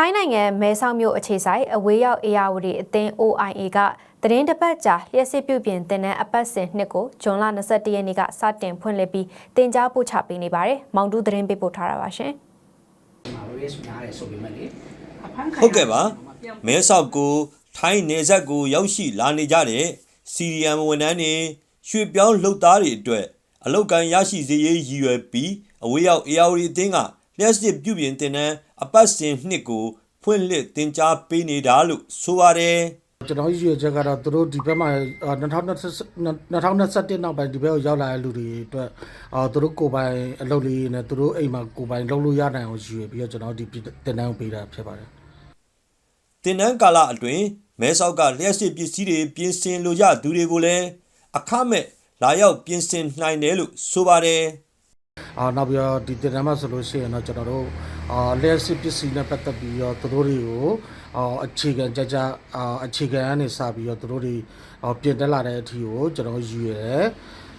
ထိုင်းနိုင်ငံမဲဆောက်မြို့အခြေဆိုင်အဝေးရောက်အေယာဝတီအသင်း OIA ကသတင်းတစ်ပတ်ကြာလျှက်စစ်ပြုပြင်တင်တဲ့အပတ်စဉ်နှစ်ကိုဇွန်လ22ရက်နေ့ကစတင်ဖွင့်လှစ်ပြီးတင် जा ပို့ချပေးနေပါတယ်။မောင်တူးသတင်းပေးပို့ထားတာပါရှင်။မှာပဲဆိုများတယ်ဆိုပေမဲ့လေအဖမ်းခံဟုတ်ကဲ့ပါမဲဆောက်ကိုထိုင်းနယ်စပ်ကိုရောက်ရှိလာနေကြတဲ့စီရီယမ်ဝန်ထမ်းတွေရွှေပြောင်းလှုပ်သားတွေအတွက်အလောက်ကန်ရရှိစေရေးရည်ရွယ်ပြီးအဝေးရောက်အေယာဝတီအသင်းက လျှက်စစ်ပြုပြင်တင်တဲ့အပတ်စဉ်နှစ်ကိုဖွင့်လှစ်တင် जा ပေးနေတာလို့ဆိုပါတယ်ကျွန်တော်ရွေချက်ကတော့သူတို့ဒီဘက်မှာ2020 2021နောက်ပိုင်းဒီဘက်ကိုရောက်လာတဲ့လူတွေအတွက်အာသူတို့ကိုယ်ပိုင်အလုပ်လေးနဲ့သူတို့အိမ်မှာကိုယ်ပိုင်လုပ်လို့ရနိုင်အောင်ရွေပြီးတော့ကျွန်တော်ဒီတင်တန်းကိုပေးတာဖြစ်ပါတယ်တင်နန်းကာလအတွင်းမဲဆောက်ကလျှက်စစ်ပစ္စည်းတွေပြင်ဆင်လိုကြသူတွေကိုလည်းအခမဲ့လာရောက်ပြင်ဆင်နိုင်တယ်လို့ဆိုပါတယ် အာနောက်ပြီးတော့ဒီတင်တန်းမှာဆိုလို့ရှိရင်တော့ကျွန်တော်တို့အာလက်စစ်ပစ္စည်းနဲ့ပတ်သက်ပြီးတော့သူတို့တွေကိုအာအခြေခံကြကြအာအခြေခံကနေစပြီးတော့သူတို့တွေအာပြင်တက်လာတဲ့အထီကိုကျွန်တော်ယူရတယ်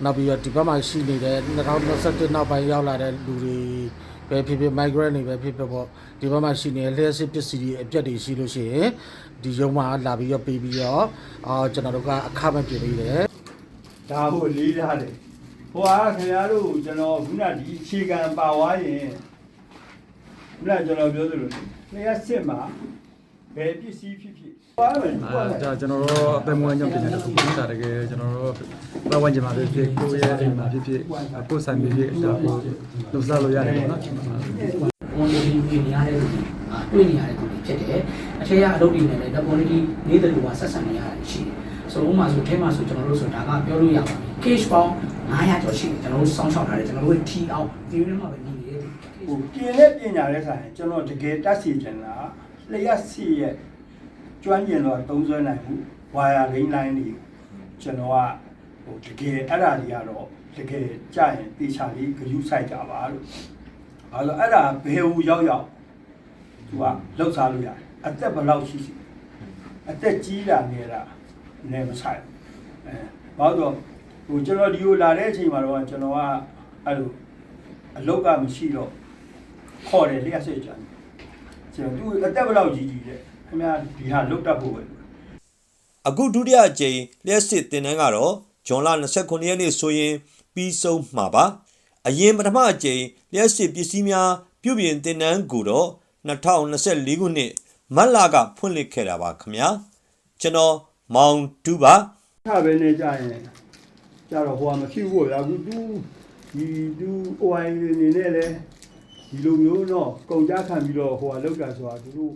နောက်ပြီးတော့ဒီဘက်မှာရှိနေတဲ့2021နောက်ပိုင်းရောက်လာတဲ့လူတွေပဲဖြစ်ဖြစ် migrant တွေပဲဖြစ်ဖြစ်ပေါ့ဒီဘက်မှာရှိနေတဲ့လျှက်စစ်ပစ္စည်းတွေအပြတ်တွေရှိလို့ရှိရင်ဒီရုံမှာလာပြီးတော့ပေးပြီးတော့အာကျွန်တော်တို့ကအခမဲ့ပြင်ပေးတယ်ဒါကိုလေးထားတယ် ဟိုဟာခင်ဗျားတို့ကျွန်တော်ခုနဒီအခြေခံပါဝါရင်ခုနကျွန်တော်ပြောသလိုလျှက်စစ်မှာဘယ်ပစ္စည်းဖြစ်ဖြစ်ပါမယ်အဲဒါကျွန်တော်တို့အပင်မွေးညောင်းပြင်တဲ့ခုခုတာတကယ်ကျွန်တော်တို့ဘဝဝင်ကြမှာဖြစ်ဖြစ်ကိုယ့်ရဲ့အိမ်မှာဖြစ်ဖြစ်ကိုယ်ဆိုင်ဖြစ်ဖြစ်ဒါကိုလှုပ်ရှားလို့ရတယ်ပေါ့နော်ဝန်ကြီးပြင်နေရတဲ့လူတွေအာတွေ့နေရတဲ့လူတွေဖြစ်တယ်အထက်ကအလုပ်တွေနဲ့လည်း quality နေတဲ့လူကဆက်ဆံနေရတာရှိတယ်ဆိုတော့ဥပမာဆိုထဲမှာဆိုကျွန်တော်တို့ဆိုဒါကပြောလို့ရပါပြီ case ပေါင်း900ကျော်ရှိတယ်ကျွန်တော်တို့စောင့်ရှောက်ထားတယ်ကျွန်တော်တို့ထီအောင်ဒီထဲမှာပဲနေနေတယ်ဟိုပြင်းတဲ့ပညာတဲ့ဆိုင်ကျွန်တော်တကယ်တတ်စီချင်တာလျှက်စစ်ရဲ့ကျွမ်းကျင်တော့သုံးစွဲနိုင်မှုဝါယာလိန်းလိုင်းတွေကျွန်တော်ကဟိုတကယ်အဲ့ဒါတွေကတော့တကယ်ကြရင်တေချာလေးဂရုစိုက်ကြပါလို့အဲတော့အဲ့ဒါဘယ်ဟူရောက်ရောက်သူကလှုပ်ရှားလို့ရတယ်အသက်ဘယ်လောက်ရှိရှိအသက်ကြီးတာနေတာနဲ့မဆိုင်အဲဘာလို့ ဟိုကျွန်တော်ဒီကိုလာတဲ့အချိန်မှာတော့ကျွန်တော်ကအဲ့လိုအလုတ်ကမရှိတော့ခေါ်တယ်လျှက်စစ်ကြတယ်ကျွန်တော်သူအသက်ဘယ်လောက်ကြီးကြီးတဲ့ခင်ဗျာဒီဟာလုတ်တတ်ဖို့ပဲအခုဒုတိယအကြိမ်လျှက်စစ်တင်နန်းကတော့ဂျွန်လ29ရက်နေ့ဆိုရင်ပြီးဆုံးမှာပါအရင်ပထမအကြိမ်လျှက်စစ်ပစ္စည်းများပြုပြင်တင်နန်းကိုတော့2024ခုနှစ်မတ်လကဖွင့်လှစ်ခဲ့တာပါခင်ဗျာကျွန်တော်မောင်တူပါထားပဲနေကြရင် ကြတော့ဟိုကမဖြစ်ဘူးဗျာအခုသူဒီသူ OI နေနဲ့လေဒီလိုမျိုးတော့ကုန်ကြခံပြီးတော့ဟိုကလောက်တာဆိုတာသူတို့